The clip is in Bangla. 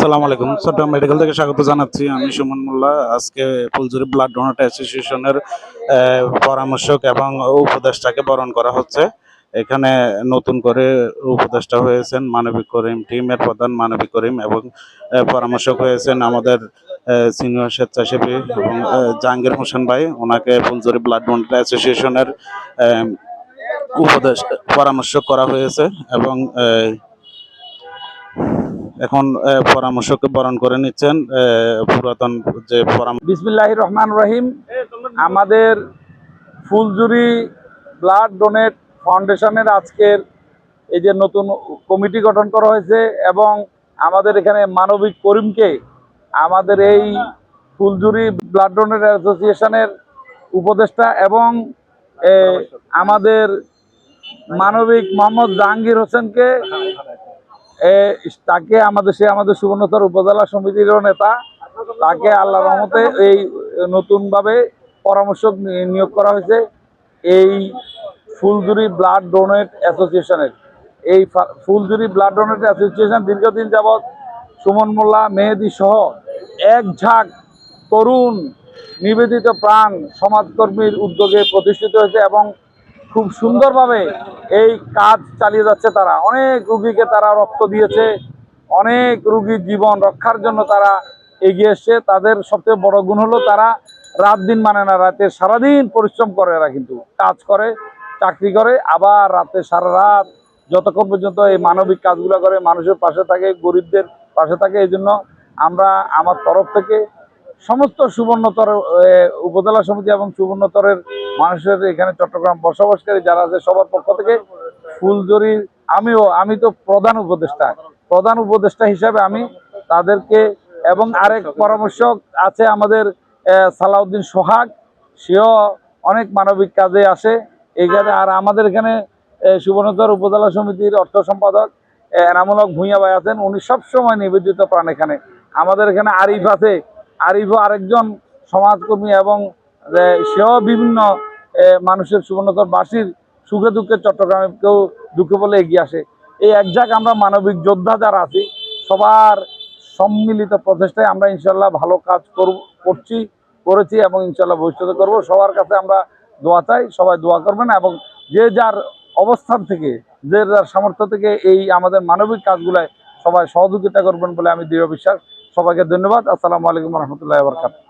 সালাম আলাইকুম। চট্টগ্রাম মেডিকেল থেকে স্বাগত জানাচ্ছি। আমি সুমন মোল্লা। আজকে ফুলজুরি ব্লাড ডোনার অ্যাসোসিয়েশনের পরামর্শক এবং উপদেষ্টাকে বরণ করা হচ্ছে। এখানে নতুন করে উপদেষ্টা হয়েছেন মানবিক করিম টিমের প্রধান মানবিক করিম এবং পরামর্শক হয়েছেন আমাদের সিনিয়র স্বেচ্ছাসেবী এবং জাহাঙ্গীর হোসেন ভাই। ওনাকে ফুলজুরি ব্লাড ডোনার অ্যাসোসিয়েশনের উপদেশ পরামর্শ করা হয়েছে এবং এখন পরামর্শকে বরণ করে নিচ্ছেন পুরাতন যে পরামর্শ বিসমিল্লাহ রহমান রহিম। আমাদের ফুলজুরি ব্লাড ডোনেট ফাউন্ডেশনের আজকের এই যে নতুন কমিটি গঠন করা হয়েছে এবং আমাদের এখানে মানবিক করিমকে আমাদের এই ফুলজুরি ব্লাড ডোনেট অ্যাসোসিয়েশনের উপদেষ্টা এবং আমাদের মানবিক মোহাম্মদ জাহাঙ্গীর হোসেনকে তাকে আমাদের সে আমাদের সুবর্ণচর উপজেলা সমিতিরও নেতা। তাকে আল্লাহ রহমতে এই নতুনভাবে পরামর্শক নিয়োগ করা হয়েছে। এই ফুলজুরি ব্লাড ডোনেট অ্যাসোসিয়েশনের। এই ফুলজুরি ব্লাড ডোনেট অ্যাসোসিয়েশন দীর্ঘদিন যাবৎ সুমন মোল্লা, মেহেদি সহ এক ঝাঁক তরুণ নিবেদিত প্রাণ সমাজকর্মীর উদ্যোগে প্রতিষ্ঠিত হয়েছে এবং খুব সুন্দরভাবে এই কাজ চালিয়ে যাচ্ছে তারা। অনেক রুগীকে তারা রক্ত দিয়েছে, অনেক রুগীর জীবন রক্ষার জন্য তারা এগিয়ে এসছে। তাদের সবচেয়ে বড় গুণ হলো তারা রাত দিন মানে না, রাতে সারাদিন পরিশ্রম করে এরা কিন্তু কাজ করে, চাকরি করে। আবার রাতে সারা রাত যতক্ষণ পর্যন্ত এই মানবিক কাজগুলো করে, মানুষের পাশে থাকে, গরিবদের পাশে থাকে, এই জন্য আমরা আমার তরফ থেকে সমস্ত সুবর্ণতর উপজেলা সমিতি এবং সুবর্ণতরের মানুষের এখানে চট্টগ্রাম বসবাসকারী যারা আছে, সবার পক্ষ থেকে ফুলজরির আমিও, আমি তো প্রধান উপদেষ্টা। প্রধান উপদেষ্টা হিসাবে আমি তাদেরকে এবং আরেক পরামর্শক আছে আমাদের সালাউদ্দিন সোহাগ। সেও অনেক মানবিক কাজে আসে। এইখানে আর আমাদের এখানে সুবর্ণচর উপজেলা সমিতির অর্থ সম্পাদক এনামূলক ভূঁইয়া ভাই আছেন। উনি সবসময় নিবেদিত প্রাণ এখানে। আমাদের এখানে আরিফ আছে। আরিফও আরেকজন সমাজকর্মী এবং সেও বিভিন্ন মানুষের সুবর্ণচর বাসীর সুখে দুঃখে চট্টগ্রামে কেউ দুঃখে বলে এগিয়ে আসে। এই এক জায়গায় আমরা মানবিক যোদ্ধা যারা আছি, সবার সম্মিলিত প্রচেষ্টায় আমরা ইনশাল্লাহ ভালো কাজ করব, করছি, করেছি এবং ইনশাল্লাহ ভবিষ্যতে করব। সবার কাছে আমরা দোয়া চাই, সবাই দোয়া করবেন এবং যে যার অবস্থান থেকে, যে যার সামর্থ্য থেকে এই আমাদের মানবিক কাজগুলায় সবাই সহযোগিতা করবেন বলে আমি দৃঢ় বিশ্বাস। সবাইকে ধন্যবাদ। আসসালামু আলাইকুম রহমতুল্লাহ বরকাত